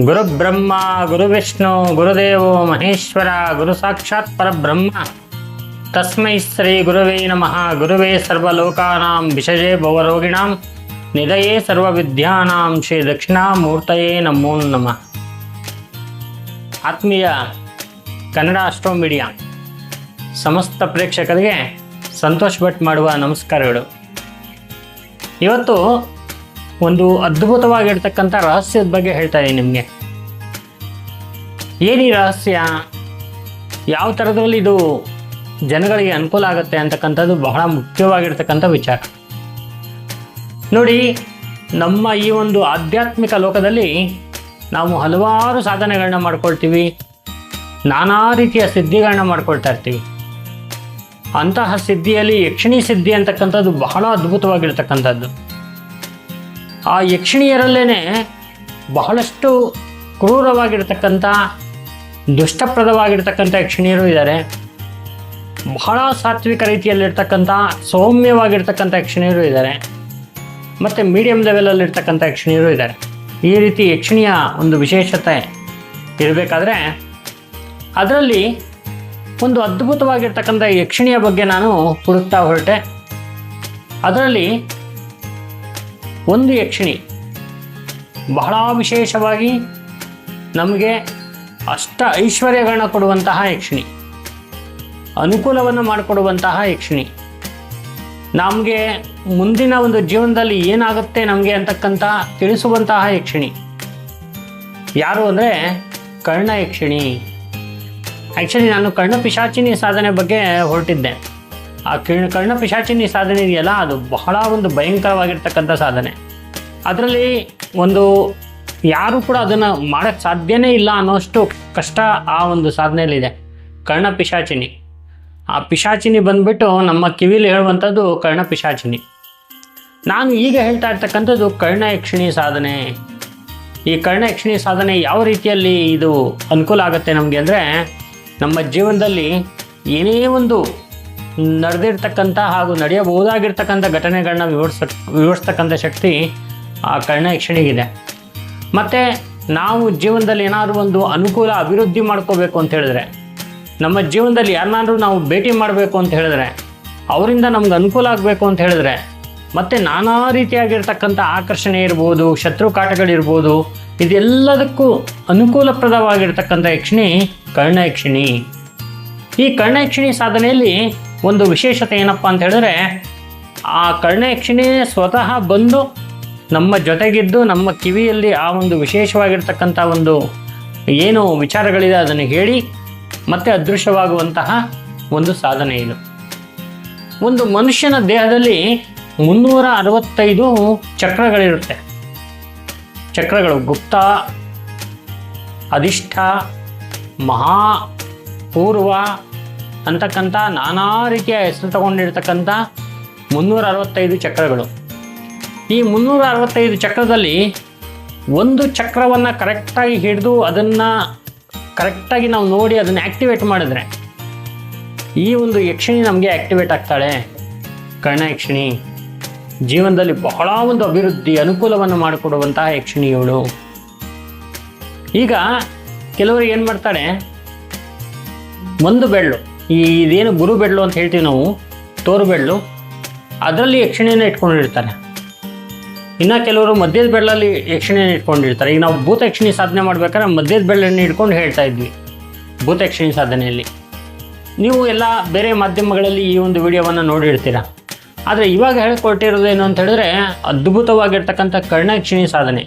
ಗುರುಬ್ರಹ್ಮ, ಗುರುವಿಷ್ಣು, ಗುರುದೇವೋ ಮಹೇಶ್ವರ ಗುರು ಸಾಕ್ಷಾತ್ ಪರಬ್ರಹ್ಮ. ತಸ್ಮೈ ಶ್ರೀ ಗುರುವೇ ನಮಃ. ಗುರುವೇ ಸರ್ವಲೋಕಾನಾಂ ವಿಷಜೇ ಭವರೋಗಿಣಾಂ ನಿಧಯೇ ಸರ್ವವಿದ್ಯಾನಾಂ, ಶ್ರೀ ದಕ್ಷಿಣಾಮೂರ್ತಯೇ ನಮೋ ನಮಃ. ಆತ್ಮೀಯ ಕನ್ನಡ ಅಷ್ಟೋ ಮೀಡಿಯಾ ಸಮಸ್ತ ಪ್ರೇಕ್ಷಕರಿಗೆ ಸಂತೋಷ್ ಭಟ್ ಮಾಡುವ ನಮಸ್ಕಾರಗಳು. ಇವತ್ತು ಒಂದು ಅದ್ಭುತವಾಗಿರ್ತಕ್ಕಂಥ ರಹಸ್ಯದ ಬಗ್ಗೆ ಹೇಳ್ತಾ ಇದ್ದೀನಿ ನಿಮಗೆ. ಏನೀ ರಹಸ್ಯ? ಯಾವ ಥರದಲ್ಲಿ ಇದು ಜನಗಳಿಗೆ ಅನುಕೂಲ ಆಗುತ್ತೆ ಅಂತಕ್ಕಂಥದ್ದು ಬಹಳ ಮುಖ್ಯವಾಗಿರ್ತಕ್ಕಂಥ ವಿಚಾರ. ನೋಡಿ, ನಮ್ಮ ಈ ಒಂದು ಆಧ್ಯಾತ್ಮಿಕ ಲೋಕದಲ್ಲಿ ನಾವು ಹಲವಾರು ಸಾಧನೆಗಳನ್ನ ಮಾಡ್ಕೊಳ್ತೀವಿ. ನಾನಾ ರೀತಿಯ ಸಿದ್ಧಿಗಳನ್ನ ಮಾಡ್ಕೊಳ್ತಾ ಇರ್ತೀವಿ. ಅಂತಹ ಸಿದ್ಧಿಯಲ್ಲಿ ಯಕ್ಷಿಣಿ ಸಿದ್ಧಿ ಅಂತಕ್ಕಂಥದ್ದು ಬಹಳ ಅದ್ಭುತವಾಗಿರ್ತಕ್ಕಂಥದ್ದು. ಆ ಯಕ್ಷಿಣಿಯರಲ್ಲೇ ಬಹಳಷ್ಟು ಕ್ರೂರವಾಗಿರ್ತಕ್ಕಂಥ ದುಷ್ಟಪ್ರದವಾಗಿರ್ತಕ್ಕಂಥ ಯಕ್ಷಿಣಿಯರು ಇದ್ದಾರೆ. ಬಹಳ ಸಾತ್ವಿಕ ರೀತಿಯಲ್ಲಿರ್ತಕ್ಕಂಥ ಸೌಮ್ಯವಾಗಿರ್ತಕ್ಕಂಥ ಯಕ್ಷಿಣಿಯರು ಇದ್ದಾರೆ. ಮತ್ತು ಮೀಡಿಯಮ್ ಲೆವೆಲಲ್ಲಿರ್ತಕ್ಕಂಥ ಯಕ್ಷಿಣಿಯರು ಇದ್ದಾರೆ. ಈ ರೀತಿ ಯಕ್ಷಿಣಿಯ ಒಂದು ವಿಶೇಷತೆ ಇರಬೇಕಾದ್ರೆ, ಅದರಲ್ಲಿ ಒಂದು ಅದ್ಭುತವಾಗಿರ್ತಕ್ಕಂಥ ಯಕ್ಷಿಣಿಯ ಬಗ್ಗೆ ನಾನು ಹುಡುಕ್ತಾ ಹೊರಟೆ. ಅದರಲ್ಲಿ ಒಂದು ಯಕ್ಷಿಣಿ. ಬಹಳ ವಿಶೇಷವಾಗಿ ನಮಗೆ ಅಷ್ಟ ಐಶ್ವರ್ಯಗಳನ್ನ ಕೊಡುವಂತಹ ಯಕ್ಷಿಣಿ. ಅನುಕೂಲವನ್ನು ಮಾಡಿಕೊಡುವಂತಹ ಯಕ್ಷಿಣಿ. ನಮಗೆ ಮುಂದಿನ ಒಂದು ಜೀವನದಲ್ಲಿ ಏನಾಗುತ್ತೆ ನಮಗೆ ಅಂತಕ್ಕಂಥ ತಿಳಿಸುವಂತಹ ಯಕ್ಷಿಣಿ. ಯಾರು ಅಂದರೆ ಕರ್ಣ ಯಕ್ಷಿಣಿ. ಆ್ಯಕ್ಚುಲಿ ನಾನು ಕರ್ಣ ಪಿಶಾಚಿನಿ ಸಾಧನೆ ಬಗ್ಗೆ ಹೊರಟಿದ್ದೆ. ಆ ಕಿರ್ಣ, ಕರ್ಣ ಪಿಶಾಚಿನಿ ಸಾಧನೆ ಇದೆಯಲ್ಲ, ಅದು ಬಹಳ ಒಂದು ಭಯಂಕರವಾಗಿರ್ತಕ್ಕಂಥ ಸಾಧನೆ. ಅದರಲ್ಲಿ ಒಂದು ಯಾರು ಕೂಡ ಅದನ್ನು ಮಾಡೋಕ್ಕೆ ಸಾಧ್ಯನೇ ಇಲ್ಲ ಅನ್ನೋಷ್ಟು ಕಷ್ಟ ಆ ಒಂದು ಸಾಧನೆಯಲ್ಲಿದೆ. ಕರ್ಣ ಪಿಶಾಚಿನಿ. ಆ ಪಿಶಾಚಿನಿ ಬಂದ್ಬಿಟ್ಟು ನಮ್ಮ ಕಿವಿಲಿ ಹೇಳುವಂಥದ್ದು ಕರ್ಣ ಪಿಶಾಚಿನಿ. ನಾನು ಈಗ ಹೇಳ್ತಾ ಇರ್ತಕ್ಕಂಥದ್ದು ಕರ್ಣ ಯಕ್ಷಿಣಿ ಸಾಧನೆ. ಈ ಕರ್ಣ ಯಕ್ಷಿಣಿ ಸಾಧನೆ ಯಾವ ರೀತಿಯಲ್ಲಿ ಇದು ಅನುಕೂಲ ಆಗುತ್ತೆ ನಮಗೆ ಅಂದರೆ, ನಮ್ಮ ಜೀವನದಲ್ಲಿ ಏನೇ ಒಂದು ನಡೆದಿರ್ತಕ್ಕಂಥ ಹಾಗೂ ನಡೆಯಬಹುದಾಗಿರ್ತಕ್ಕಂಥ ಘಟನೆಗಳನ್ನ ವಿವರಿಸ ವಿವರಿಸ್ತಕ್ಕಂಥ ಶಕ್ತಿ ಆ ಕರ್ಣ ಯಕ್ಷಣಿಗಿದೆ ಮತ್ತು ನಾವು ಜೀವನದಲ್ಲಿ ಏನಾದರೂ ಒಂದು ಅನುಕೂಲ ಅಭಿವೃದ್ಧಿ ಮಾಡ್ಕೋಬೇಕು ಅಂತ ಹೇಳಿದ್ರೆ, ನಮ್ಮ ಜೀವನದಲ್ಲಿ ಯಾರನ್ನಾದ್ರೂ ನಾವು ಭೇಟಿ ಮಾಡಬೇಕು ಅಂತ ಹೇಳಿದ್ರೆ, ಅವರಿಂದ ನಮ್ಗೆ ಅನುಕೂಲ ಆಗಬೇಕು ಅಂತ ಹೇಳಿದ್ರೆ, ಮತ್ತು ನಾನಾ ರೀತಿಯಾಗಿರ್ತಕ್ಕಂಥ ಆಕರ್ಷಣೆ ಇರ್ಬೋದು, ಶತ್ರು ಕಾಟಗಳಿರ್ಬೋದು, ಇದೆಲ್ಲದಕ್ಕೂ ಅನುಕೂಲಪ್ರದವಾಗಿರ್ತಕ್ಕಂಥ ಯಕ್ಷಿಣಿ ಕರ್ಣಯಕ್ಷಿಣಿ ಈ ಕರ್ಣಯಕ್ಷಿಣಿ ಸಾಧನೆಯಲ್ಲಿ ಒಂದು ವಿಶೇಷತೆ ಏನಪ್ಪ ಅಂತ ಹೇಳಿದ್ರೆ, ಆ ಕರ್ಣಯಕ್ಷಿಣಿ ಸ್ವತಃ ಬಂದು ನಮ್ಮ ಜೊತೆಗಿದ್ದು, ನಮ್ಮ ಕಿವಿಯಲ್ಲಿ ಆ ಒಂದು ವಿಶೇಷವಾಗಿರ್ತಕ್ಕಂಥ ಒಂದು ಏನು ವಿಚಾರಗಳಿದೆ ಅದನ್ನು ಹೇಳಿ ಮತ್ತೆ ಅದೃಶ್ಯವಾಗುವಂತಹ ಒಂದು ಸಾಧನೆ ಇದು. ಒಂದು ಮನುಷ್ಯನ ದೇಹದಲ್ಲಿ ಮುನ್ನೂರ ಅರವತ್ತೈದು ಚಕ್ರಗಳಿರುತ್ತೆ. ಚಕ್ರಗಳು ಗುಪ್ತ, ಅಧಿಷ್ಠ, ಮಹಾ, ಪೂರ್ವ ಅಂತಕ್ಕಂಥ ನಾನಾ ರೀತಿಯ ಹೆಸರು ತಗೊಂಡಿರ್ತಕ್ಕಂಥ ಮುನ್ನೂರ ಅರವತ್ತೈದು ಚಕ್ರಗಳು. ಈ ಮುನ್ನೂರ ಅರವತ್ತೈದು ಚಕ್ರದಲ್ಲಿ ಒಂದು ಚಕ್ರವನ್ನು ಕರೆಕ್ಟಾಗಿ ಹಿಡಿದು ಅದನ್ನು ಕರೆಕ್ಟಾಗಿ ನಾವು ನೋಡಿ ಅದನ್ನು ಆ್ಯಕ್ಟಿವೇಟ್ ಮಾಡಿದ್ರೆ ಈ ಒಂದು ಯಕ್ಷಿಣಿ ನಮಗೆ ಆ್ಯಕ್ಟಿವೇಟ್ ಆಗ್ತಾಳೆ. ಕರ್ಣ ಯಕ್ಷಿಣಿ. ಜೀವನದಲ್ಲಿ ಬಹಳ ಒಂದು ಅಭಿವೃದ್ಧಿ ಅನುಕೂಲವನ್ನು ಮಾಡಿಕೊಡುವಂತಹ ಯಕ್ಷಿಣಿಯವಳು ಈಗ ಕೆಲವರು ಏನು ಮಾಡ್ತಾರೆ? ಒಂದು ಬೆಳ್ಳು. ಈ ಇದೇನು ಗುರು ಬೆಳ್ಳು ಅಂತ ಹೇಳ್ತೀವಿ ನಾವು, ತೋರು ಬೆಳ್ಳು ಅದರಲ್ಲಿ ಯಕ್ಷಿಣೆಯನ್ನು ಇಟ್ಕೊಂಡಿರ್ತಾರೆ. ಇನ್ನು ಕೆಲವರು ಮಧ್ಯದ ಬೆಳ್ಳಲ್ಲಿ ಯಕ್ಷಿಣೆಯನ್ನು ಇಟ್ಕೊಂಡಿರ್ತಾರೆ. ಈಗ ನಾವು ಭೂತ ಯಕ್ಷಿಣಿ ಸಾಧನೆ ಮಾಡ್ಬೇಕಾದ್ರೆ ಮಧ್ಯದ ಬೆಳ್ಳನ್ನು ಇಟ್ಕೊಂಡು ಹೇಳ್ತಾ ಇದ್ವಿ, ಭೂತ ಯಕ್ಷಿಣಿ ಸಾಧನೆಯಲ್ಲಿ. ನೀವು ಎಲ್ಲ ಬೇರೆ ಮಾಧ್ಯಮಗಳಲ್ಲಿ ಈ ಒಂದು ವಿಡಿಯೋವನ್ನು ನೋಡಿರ್ತೀರ? ಆದರೆ ಇವಾಗ ಹೇಳ್ಕೊಟ್ಟಿರೋದು ಏನು ಅಂತ ಹೇಳಿದ್ರೆ ಅದ್ಭುತವಾಗಿರ್ತಕ್ಕಂಥ ಕರ್ಣಯಕ್ಷಿಣಿ ಸಾಧನೆ.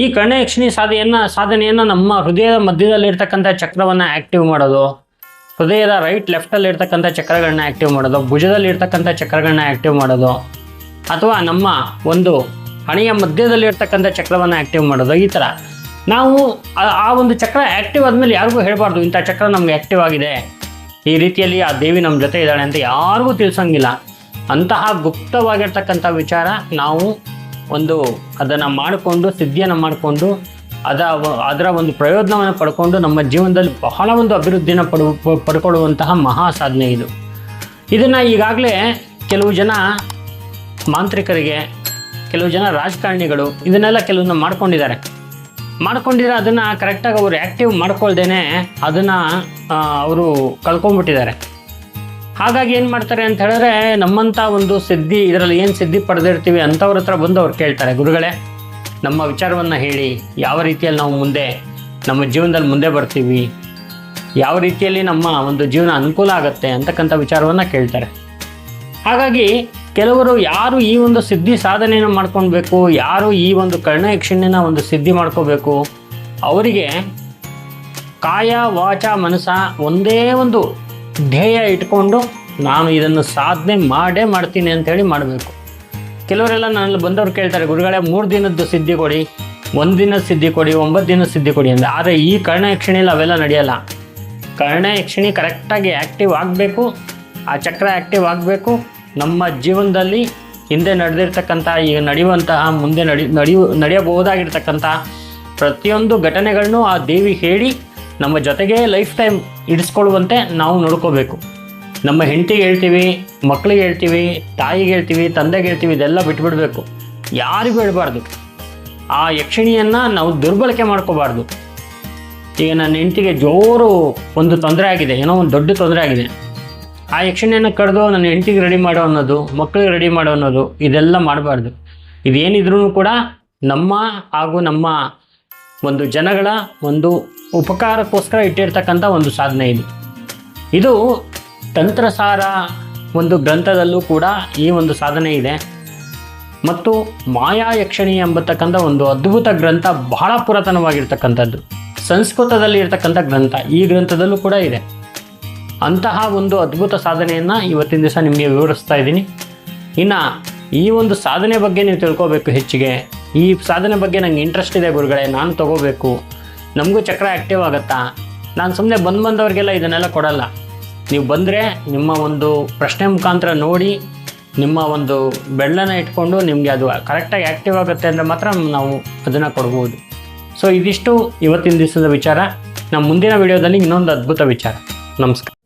ಈ ಕರ್ಣಯಕ್ಷಿಣಿ ಸಾಧನೆಯನ್ನು ಸಾಧನೆಯನ್ನು ನಮ್ಮ ಹೃದಯದ ಮಧ್ಯದಲ್ಲಿರ್ತಕ್ಕಂಥ ಚಕ್ರವನ್ನು ಆ್ಯಕ್ಟಿವ್ ಮಾಡೋದು ಹೃದಯದ ರೈಟ್ ಲೆಫ್ಟಲ್ಲಿ ಇರ್ತಕ್ಕಂಥ ಚಕ್ರಗಳನ್ನ ಆ್ಯಕ್ಟಿವ್ ಮಾಡೋದು, ಭುಜದಲ್ಲಿ ಇರ್ತಕ್ಕಂಥ ಚಕ್ರಗಳನ್ನ ಆ್ಯಕ್ಟಿವ್ ಮಾಡೋದು, ಅಥವಾ ನಮ್ಮ ಒಂದು ಹಣೆಯ ಮಧ್ಯದಲ್ಲಿ ಇರ್ತಕ್ಕಂಥ ಚಕ್ರವನ್ನು ಆ್ಯಕ್ಟಿವ್ ಮಾಡೋದು, ಈ ಥರ ನಾವು ಆ- ಒಂದು ಚಕ್ರ ಆ್ಯಕ್ಟಿವ್ ಆದಮೇಲೆ ಯಾರಿಗೂ ಹೇಳಬಾರ್ದು, ಇಂಥ ಚಕ್ರ ನಮಗೆ ಆ್ಯಕ್ಟಿವ್ ಆಗಿದೆ. ಈ ರೀತಿಯಲ್ಲಿ ಆ ದೇವಿ ನಮ್ಮ ಜೊತೆ ಇದ್ದಾಳೆ ಅಂತ ಯಾರಿಗೂ ತಿಳಿಸೋಂಗಿಲ್ಲ. ಅಂತಹ ಗುಪ್ತವಾಗಿರ್ತಕ್ಕಂಥ ವಿಚಾರ ನಾವು ಒಂದು ಅದನ್ನು ಮಾಡಿಕೊಂಡು, ಸಿದ್ಧಿಯನ್ನು ಮಾಡಿಕೊಂಡು ಅದ ಅದರ ಒಂದು ಪ್ರಯೋಜನವನ್ನು ಪಡ್ಕೊಂಡು ನಮ್ಮ ಜೀವನದಲ್ಲಿ ಬಹಳ ಒಂದು ಅಭಿವೃದ್ಧಿನ ಪಡು ಪಡ್ಕೊಳ್ಳುವಂತಹ ಮಹಾ ಸಾಧನೆ ಇದು. ಇದನ್ನು ಈಗಾಗಲೇ ಕೆಲವು ಜನ ಮಾಂತ್ರಿಕರಿಗೆ, ಕೆಲವು ಜನ ರಾಜಕಾರಣಿಗಳು ಇದನ್ನೆಲ್ಲ ಕೆಲವೊಂದು ಮಾಡ್ಕೊಂಡಿದ್ದಾರೆ. ಮಾಡ್ಕೊಂಡಿದ್ರೆ ಅದನ್ನು ಕರೆಕ್ಟಾಗಿ ಅವರು ಆ್ಯಕ್ಟಿವ್ ಮಾಡ್ಕೊಳ್ದೇನೆ ಅದನ್ನು ಅವರು ಕಳ್ಕೊಂಡ್ಬಿಟ್ಟಿದ್ದಾರೆ. ಹಾಗಾಗಿ ಏನು ಮಾಡ್ತಾರೆ ಅಂತ ಹೇಳಿದ್ರೆ ನಮ್ಮಂಥ ಒಂದು ಸಿದ್ಧಿ, ಇದರಲ್ಲಿ ಏನು ಸಿದ್ಧಿ ಪಡೆದಿರ್ತೀವಿ ಅಂಥವ್ರ ಹತ್ರ ಬಂದು ಅವ್ರು ಕೇಳ್ತಾರೆ. ಗುರುಗಳೇ ನಮ್ಮ ವಿಚಾರವನ್ನು ಹೇಳಿ ಯಾವ ರೀತಿಯಲ್ಲಿ ನಾವು ಮುಂದೆ, ನಮ್ಮ ಜೀವನದಲ್ಲಿ ಮುಂದೆ ಬರ್ತೀವಿ, ಯಾವ ರೀತಿಯಲ್ಲಿ ನಮ್ಮ ಒಂದು ಜೀವನ ಅನುಕೂಲ ಆಗುತ್ತೆ ಅಂತಕ್ಕಂಥ ವಿಚಾರವನ್ನು ಕೇಳ್ತಾರೆ. ಹಾಗಾಗಿ ಕೆಲವರು ಯಾರು ಈ ಒಂದು ಸಿದ್ಧಿ ಸಾಧನೆಯನ್ನು ಮಾಡ್ಕೊಳ್ಬೇಕು, ಯಾರು ಈ ಒಂದು ಕರ್ಣ ಯಕ್ಷಿಣಿನ ಒಂದು ಸಿದ್ಧಿ ಮಾಡ್ಕೋಬೇಕು ಅವರಿಗೆ ಕಾಯ, ವಾಚ ಮನಸ ಒಂದೇ ಒಂದು ಧ್ಯೇಯ ಇಟ್ಕೊಂಡು ನಾನು ಇದನ್ನು ಸಾಧನೆ ಮಾಡೇ ಮಾಡ್ತೀನಿ ಅಂತೇಳಿ ಮಾಡಬೇಕು. ಕೆಲವರೆಲ್ಲ ನನ್ನಲ್ಲಿ ಬಂದವ್ರು ಕೇಳ್ತಾರೆ, ಗುರುಗಳೇ, ಮೂರು ದಿನದ್ದು ಸಿದ್ಧಿ ಕೊಡಿ, ಒಂದು ದಿನ ಸಿದ್ಧಿ ಕೊಡಿ, ಒಂಬತ್ತು ದಿನ ಸಿದ್ಧಿ ಕೊಡಿ ಅಂದರೆ ಆದರೆ ಈ ಕರ್ಣ ಯಕ್ಷಿಣಿಯಲ್ಲಿ ಅವೆಲ್ಲ ನಡೆಯಲ್ಲ. ಕರ್ಣ ಯಕ್ಷಿಣಿ ಕರೆಕ್ಟಾಗಿ ಆ್ಯಕ್ಟಿವ್ ಆಗಬೇಕು, ಆ ಚಕ್ರ ಆ್ಯಕ್ಟಿವ್ ಆಗಬೇಕು. ನಮ್ಮ ಜೀವನದಲ್ಲಿ ಹಿಂದೆ ನಡೆದಿರ್ತಕ್ಕಂಥ, ಈಗ ನಡೆಯುವಂತಹ, ಮುಂದೆ ನಡಿ, ನಡೆಯು, ನಡೆಯಬಹುದಾಗಿರ್ತಕ್ಕಂಥ ಪ್ರತಿಯೊಂದು ಘಟನೆಗಳನ್ನು ಆ ದೇವಿ ಹೇಳಿ ನಮ್ಮ ಜೊತೆಗೇ ಲೈಫ್ ಟೈಮ್ ಇಡಿಸ್ಕೊಳ್ಳುವಂತೆ ನಾವು ನೋಡ್ಕೋಬೇಕು. ನಮ್ಮ ಹೆಂಡತಿಗೆ ಹೇಳ್ತೀವಿ ಮಕ್ಕಳಿಗೆ ಹೇಳ್ತೀವಿ, ತಾಯಿಗೆ ಹೇಳ್ತೀವಿ, ತಂದೆಗೆ ಹೇಳ್ತೀವಿ, ಇದೆಲ್ಲ ಬಿಟ್ಬಿಡಬೇಕು. ಯಾರಿಗೂ ಹೇಳ್ಬಾರ್ದು. ಆ ಯಕ್ಷಿಣಿಯನ್ನು ನಾವು ದುರ್ಬಳಕೆ ಮಾಡ್ಕೋಬಾರ್ದು. ಈಗ ನನ್ನ ಹೆಂಡತಿಗೆ ಜೋರು ಒಂದು ತೊಂದರೆ ಆಗಿದೆ, ಏನೋ ಒಂದು ದೊಡ್ಡ ತೊಂದರೆ ಆಗಿದೆ. ಆ ಯಕ್ಷಿಣಿಯನ್ನು ಕರೆದು ನನ್ನ ಹೆಂಡತಿಗೆ ರೆಡಿ ಮಾಡೋ ಅನ್ನೋದು ಮಕ್ಕಳಿಗೆ ರೆಡಿ ಮಾಡೋ ಅನ್ನೋದು, ಇದೆಲ್ಲ ಮಾಡಬಾರ್ದು. ಇದೇನಿದ್ರೂ ಕೂಡ ನಮ್ಮ ಹಾಗೂ ನಮ್ಮ ಒಂದು ಜನಗಳ ಒಂದು ಉಪಕಾರಕ್ಕೋಸ್ಕರ ಇಟ್ಟಿರ್ತಕ್ಕಂಥ ಒಂದು ಸಾಧನೆ ಇದು. ಇದು ತಂತ್ರಸಾರ ಒಂದು ಗ್ರಂಥದಲ್ಲೂ ಕೂಡ ಈ ಒಂದು ಸಾಧನೆ ಇದೆ. ಮತ್ತು ಮಾಯಾ ಯಕ್ಷಿಣಿ ಎಂಬತಕ್ಕಂಥ ಒಂದು ಅದ್ಭುತ ಗ್ರಂಥ ಬಹಳ ಪುರಾತನವಾಗಿರ್ತಕ್ಕಂಥದ್ದು. ಸಂಸ್ಕೃತದಲ್ಲಿ ಇರತಕ್ಕಂಥ ಗ್ರಂಥ ಈ ಗ್ರಂಥದಲ್ಲೂ ಕೂಡ ಇದೆ. ಅಂತಹ ಒಂದು ಅದ್ಭುತ ಸಾಧನೆಯನ್ನು ಇವತ್ತಿನ ದಿವಸ ನಿಮಗೆ ವಿವರಿಸ್ತಾ ಇದ್ದೀನಿ. ಇನ್ನು ಈ ಒಂದು ಸಾಧನೆ ಬಗ್ಗೆ ನೀವು ತಿಳ್ಕೋಬೇಕು ಹೆಚ್ಚಿಗೆ. ಈ ಸಾಧನೆ ಬಗ್ಗೆ ನಂಗೆ ಇಂಟ್ರೆಸ್ಟ್ ಇದೆ ಗುರುಗಳೇ, ನಾನು ತಗೋಬೇಕು. ನಮಗೂ ಚಕ್ರ ಆ್ಯಕ್ಟಿವ್ ಆಗುತ್ತಾ? ನಾನು ಸುಮ್ಮನೆ ಬಂದು ಬಂದವರಿಗೆಲ್ಲ ಇದನ್ನೆಲ್ಲ ಕೊಡಲ್ಲ. ನೀವು ಬಂದರೆ ನಿಮ್ಮ ಒಂದು ಪ್ರಶ್ನೆ ಮುಖಾಂತರ ನೋಡಿ, ನಿಮ್ಮ ಒಂದು ಬೆಳ್ಳನ ಇಟ್ಕೊಂಡು ನಿಮಗೆ ಅದು ಕರೆಕ್ಟಾಗಿ ಆ್ಯಕ್ಟಿವ್ ಆಗುತ್ತೆ ಅಂದರೆ ಮಾತ್ರ ನಾವು ಅದನ್ನು ಕೊಡ್ಬೋದು. ಸೊ ಇದಿಷ್ಟು ಇವತ್ತಿನ ದಿವಸದ ವಿಚಾರ. ನಮ್ಮ ಮುಂದಿನ ವಿಡಿಯೋದಲ್ಲಿ ಇನ್ನೊಂದು ಅದ್ಭುತ ವಿಚಾರ. ನಮಸ್ಕಾರ.